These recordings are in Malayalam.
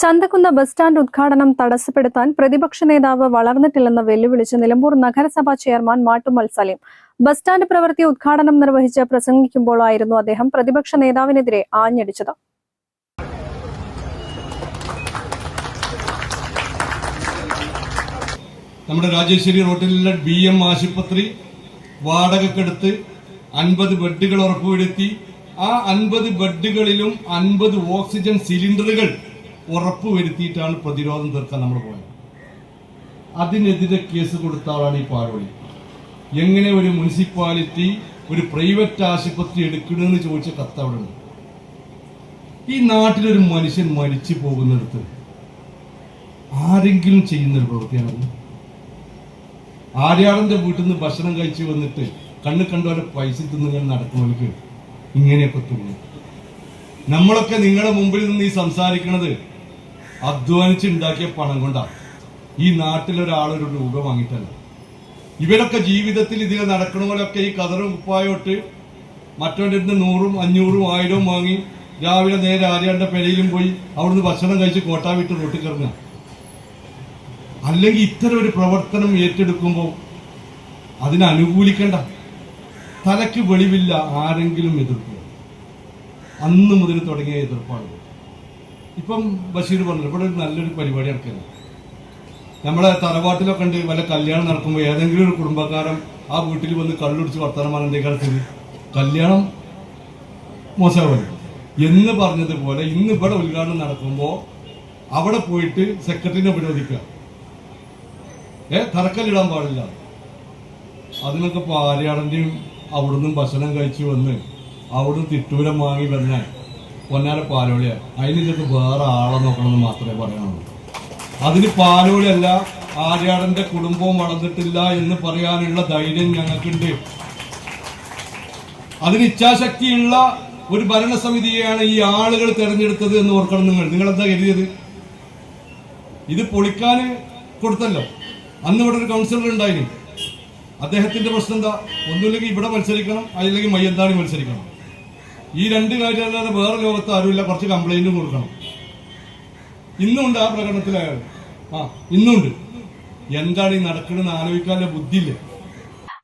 ചന്തക്കുന്ന് ബസ് സ്റ്റാൻഡ് ഉദ്ഘാടനം തടസ്സപ്പെടുത്താൻ പ്രതിപക്ഷ നേതാവ് വളർന്നിട്ടില്ലെന്ന് വെല്ലുവിളിച്ച് നിലമ്പൂർ നഗരസഭാ chairman Mattummal Saleem bus stand പ്രവൃത്തി ഉദ്ഘാടനം നിർവഹിച്ച് പ്രസംഗിക്കുമ്പോഴായിരുന്നു അദ്ദേഹം പ്രതിപക്ഷ നേതാവിനെതിരെ ആഞ്ഞടിച്ചത്. നമ്മുടെ രാജേശ്വരി റോട്ടിലുള്ള ബി എം ആശുപത്രി വാടകക്കെടുത്ത് അൻപത് ബെഡുകൾ ഉറപ്പുവരുത്തി. ആ അൻപത് ബെഡുകളിലും അൻപത് ഓക്സിജൻ സിലിണ്ടറുകൾ ഉറപ്പുവരുത്തിയിട്ടാണ് പ്രതിരോധം തീർക്കാൻ നമ്മൾ പോയത്. അതിനെതിരെ കേസ് കൊടുത്ത ആളാണ് ഈ പാലോളി. എങ്ങനെ ഒരു മുനിസിപ്പാലിറ്റി ഒരു പ്രൈവറ്റ് ആശുപത്രി എടുക്കണമെന്ന് ചോദിച്ച കത്ത് അവിടെ ഈ നാട്ടിലൊരു മനുഷ്യൻ മരിച്ചു പോകുന്നിടത്ത് ആരെങ്കിലും ചെയ്യുന്നൊരു പ്രവൃത്തിയാണത്. ആര്യാളന്റെ വീട്ടിൽ നിന്ന് ഭക്ഷണം കഴിച്ചു വന്നിട്ട് കണ്ണ് കണ്ടവരെ പൈസ തിന്നുകൾ നടക്കുന്നവർക്ക് ഇങ്ങനെയൊക്കെ തോന്നും നമ്മളൊക്കെ നിങ്ങളുടെ മുമ്പിൽ നിന്ന് ഈ സംസാരിക്കണത് അധ്വാനിച്ച് ഉണ്ടാക്കിയ പണം കൊണ്ടാണ്. ഈ നാട്ടിലൊരാളൊരു രൂപ വാങ്ങിയിട്ടല്ല. ഇവരൊക്കെ ജീവിതത്തിൽ ഇതിൽ നടക്കണ പോലെയൊക്കെ ഈ കതറും കുപ്പായോട്ട് മറ്റവന്റെ അടുത്ത് നൂറും അഞ്ഞൂറും ആയിരവും വാങ്ങി രാവിലെ നേരെ ആര്യാന്റെ പെരയിലും പോയി അവിടുന്ന് ഭക്ഷണം കഴിച്ച് കോട്ടാ വിട്ട് റോട്ടിൽ കിടങ്ങുക അല്ലെങ്കിൽ ഇത്തരം ഒരു പ്രവർത്തനം ഏറ്റെടുക്കുമ്പോൾ അതിനനുകൂലിക്കണ്ട തലയ്ക്ക് വെളിവില്ല ആരെങ്കിലും എതിർക്കുക. അന്ന് മുതൽ തുടങ്ങിയ എതിർപ്പാണ്. ഇപ്പം ബഷീർ പറഞ്ഞു ഇവിടെ ഒരു നല്ലൊരു പരിപാടി നടക്കുന്നത് നമ്മളെ തറവാട്ടിലൊക്കെ ഉണ്ട് വല്ല കല്യാണം നടക്കുമ്പോൾ ഏതെങ്കിലും ഒരു കുടുംബക്കാരൻ ആ വീട്ടിൽ വന്ന് കള്ളുടിച്ച് വർത്തമാനം എന്തെങ്കിലും കല്യാണം മോശമാവില്ല? എന്ന് പറഞ്ഞതുപോലെ ഇന്ന് ഇവിടെ ഉദ്ഘാടനം നടക്കുമ്പോൾ അവിടെ പോയിട്ട് സെക്രട്ടറിനെ വിരോധിക്കുക ഏ തറക്കല്ലിടാൻ പാടില്ല. അതിനൊക്കെ ഇപ്പൊ ആര്യാടന്റെയും അവിടുന്ന് ഭക്ഷണം കഴിച്ചു വന്ന് അവിടുന്ന് തിട്ടൂരം വാങ്ങി വന്ന പൊന്നാര പാലോളിയാണ് അതിന് ഇതിട്ട് വേറെ ആളെ നോക്കണമെന്ന് മാത്രമേ പറയാനുള്ളൂ. അതിന് പാലോളിയല്ല ആര്യാടന്റെ കുടുംബവും വളർന്നിട്ടില്ല എന്ന് പറയാനുള്ള ധൈര്യം ഞങ്ങൾക്കുണ്ട്. അതിന് ഇച്ഛാശക്തിയുള്ള ഒരു ഭരണസമിതിയെയാണ് ഈ ആളുകൾ തെരഞ്ഞെടുത്തത് എന്ന് ഓർക്കണം നിങ്ങൾ. നിങ്ങൾ എന്താ കരുതിയത്? ഇത് പൊളിക്കാന് കൊടുത്തല്ലോ. അന്ന് ഇവിടെ ഒരു കൗൺസിലർ ഉണ്ടായിരുന്നു അദ്ദേഹത്തിന്റെ പ്രശ്നം എന്താ? ഒന്നുമില്ലെങ്കിൽ ഇവിടെ മത്സരിക്കണം അല്ലെങ്കിൽ മയ്യന്താണി മത്സരിക്കണം. ഈ രണ്ട് കാര്യമല്ലാതെ വേറെ ലോകത്ത് ആരുമില്ല. കുറച്ച് കംപ്ലൈന്റും കൊടുക്കണം. ഇന്നുണ്ട് ആ പ്രകടനത്തിൽ അയാൾ. ആ ഇന്നുണ്ട്. എന്താണ് ഈ നടക്കണമെന്ന് ആലോചിക്കാനുള്ള ബുദ്ധിയില്ല.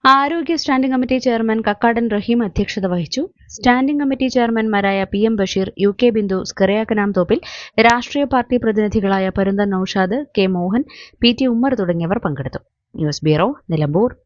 ആരോഗ്യ standing committee chairman Kakkadan Raheem അധ്യക്ഷത വഹിച്ചു. Standing committee ചെയർമാൻമാരായ P M Basheer U K Bindu സ്കറിയാക്കനാം Thoppil രാഷ്ട്രീയ party പ്രതിനിധികളായ Parunthan Noushad K Mohan P T Ummer തുടങ്ങിയവർ പങ്കെടുത്തു. News bureau Nilambur.